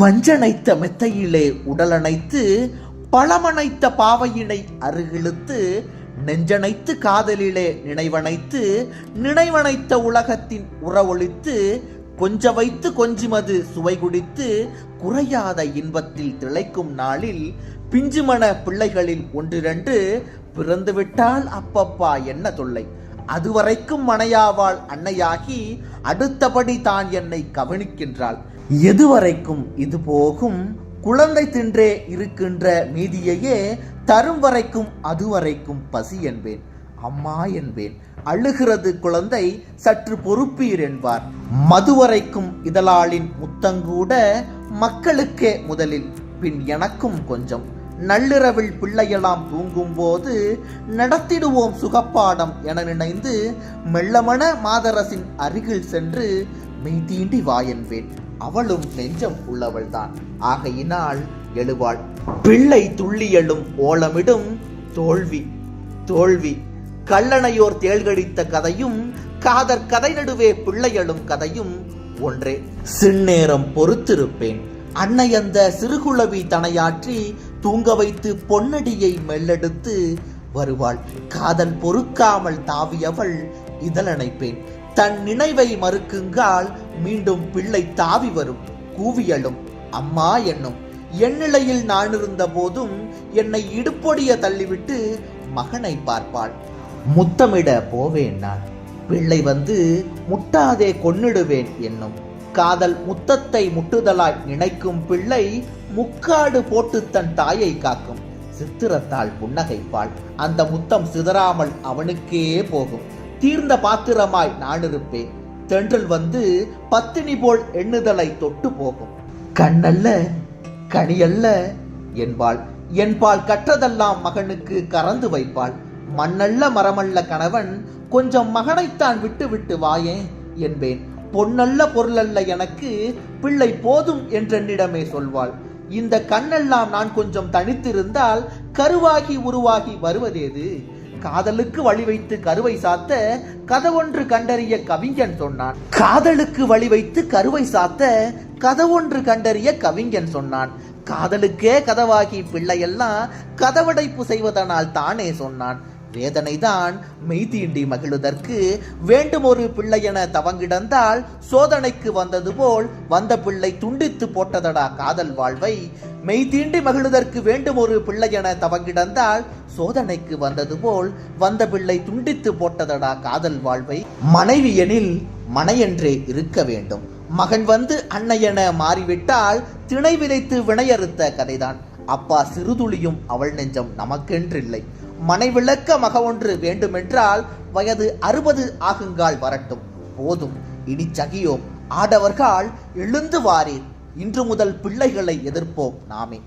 பஞ்சனைத்த மெத்தையிலே உடலணைத்து பழமணைத்த பாவையினை அருகிழுத்து நெஞ்சனைத்து காதலிலே நினைவனைத்து நினைவனைத்த உலகத்தின் உறவொழித்து கொஞ்ச வைத்து கொஞ்சிமது சுவை குடித்து குறையாத இன்பத்தில் திளைக்கும் நாளில் பிஞ்சுமண பிள்ளைகளில் ஒன்றிரண்டு பிறந்துவிட்டால் அப்பப்பா என்ன தொல்லை? அதுவரைக்கும் மனையாவாள் அன்னையாகி அடுத்தபடி தான் என்னை கவனிக்கின்றாள். எதுவரைக்கும் இது போகும்? குழந்தை தின்றே இருக்கின்ற மீதியையே தரும் வரைக்கும் அதுவரைக்கும் பசி என்பேன் அம்மா என்பேன். அழுகிறது குழந்தை சற்று பொறுப்பீர் என்பார். மதுவரைக்கும் இதழாளின் முத்தங்கூட மக்களுக்கே முதலில் பின் எனக்கும் கொஞ்சம். நள்ளிரவில் பிள்ளையெல்லாம் தூங்கும்போது நடத்திடுவோம் சுகப்பாடம் என நினைந்து மெல்லமன மாதரசின் அருகில் சென்று மெய் தீண்டி வா அவளும் நெஞ்சம் உள்ளவள்தான். ஆகையினால் எழுவாள் பிள்ளை துள்ளியெழும் ஓலமிடும் தோல்வி தோல்வி. கல்லணையோர் தேள்கடித்த கதையும் காதற் கதை நடுவே பிள்ளையழும் கதையும் ஒன்றே. சின்னேரம் பொறுத்திருப்பேன். அன்னை அந்த சிறுகுளவி தனையாற்றி தூங்க வைத்து பொன்னடியை மெல்லெடுத்து வருவாள். காதல் பொறுக்காமல் தாவியவள் இதழணைப்பேன் தன் நினைவை மறுக்குங்கால் மீண்டும் பிள்ளை தாவி வரும். கூவியலும் அம்மா என்னும் எண்ணிலையில் நான் இருந்த போதும் என்னை இடுப்பொடிய தள்ளிவிட்டு மகனை பார்ப்பாள். முத்தமிட போவேன் நான். பிள்ளை வந்து முட்டாதே கொன்னிடுவேன் என்னும் காதல் முத்தத்தை முட்டுதலாய் நினைக்கும் பிள்ளை முக்காடு போட்டு தன் தாயை காக்கும். சித்திரத்தால் புன்னகைப்பாள். அந்த முத்தம் சிதறாமல் அவனுக்கே போகும். தீர்ந்த பாத்திரமாய் நான் இருப்பேன் தென்றல் வந்து பத்தினி போல் எண்ணுதலை தொட்டு போகும். கண்ணல்ல கனியல்ல என்பாள். என்பாள் கற்றதெல்லாம் மகனுக்கு கறந்து வைப்பாள். மண்ணல்ல மரமல்ல கணவன் கொஞ்சம் மகனைத்தான் விட்டு விட்டு வாயேன் என்பேன். பொன்னல்ல பொருளல்ல எனக்கு பிள்ளை போதும் என்றென்னிடமே சொல்வாள். இந்த கண்ணெல்லாம் நான் கொஞ்சம் தனித்திருந்தால் கருவாகி உருவாகி வருவதேது? காதலுக்கு வழி வைத்து கருவை சாத்த கதவொன்று கண்டறிய கவிஞன் சொன்னான். காதலுக்கு வழி வைத்து கருவை சாத்த கதவொன்று கண்டறிய கவிஞன் சொன்னான். காதலுக்கே கதவாகி பிள்ளையெல்லாம் கதவடைப்பு செய்வதனால் தானே சொன்னான். வேதனைதான் மெய்தீண்டி மகிழுதற்கு வேண்டும் ஒரு பிள்ளையென தவங்கிடந்தால் சோதனைக்கு வந்தது போல் வந்த பிள்ளை துண்டித்து போட்டதடா காதல் வாழ்வை. மெய்தீண்டி மகிழுதற்கு வேண்டும் ஒரு பிள்ளையென தவங்கிடந்தால் சோதனைக்கு வந்தது போல் வந்த பிள்ளை துண்டித்து போட்டதடா காதல் வாழ்வை. மனைவி எனில் மனையென்றே இருக்க வேண்டும். மகன் வந்து அன்னையென மாறிவிட்டால் திணை விதைத்து வினையறுத்த கதைதான். அப்பா சிறுதுளியும் அவள் நெஞ்சம் நமக்கென்றில்லை. மனைவிளக்க மக ஒன்று வேண்டுமென்றால் வயது அறுபது ஆகுங்கால் வரட்டும். போதும். இனி சகியோம் ஆடவர்கள் எழுந்து வாரீர். இன்று முதல் பிள்ளைகளை எதிர்ப்போம். நாமே.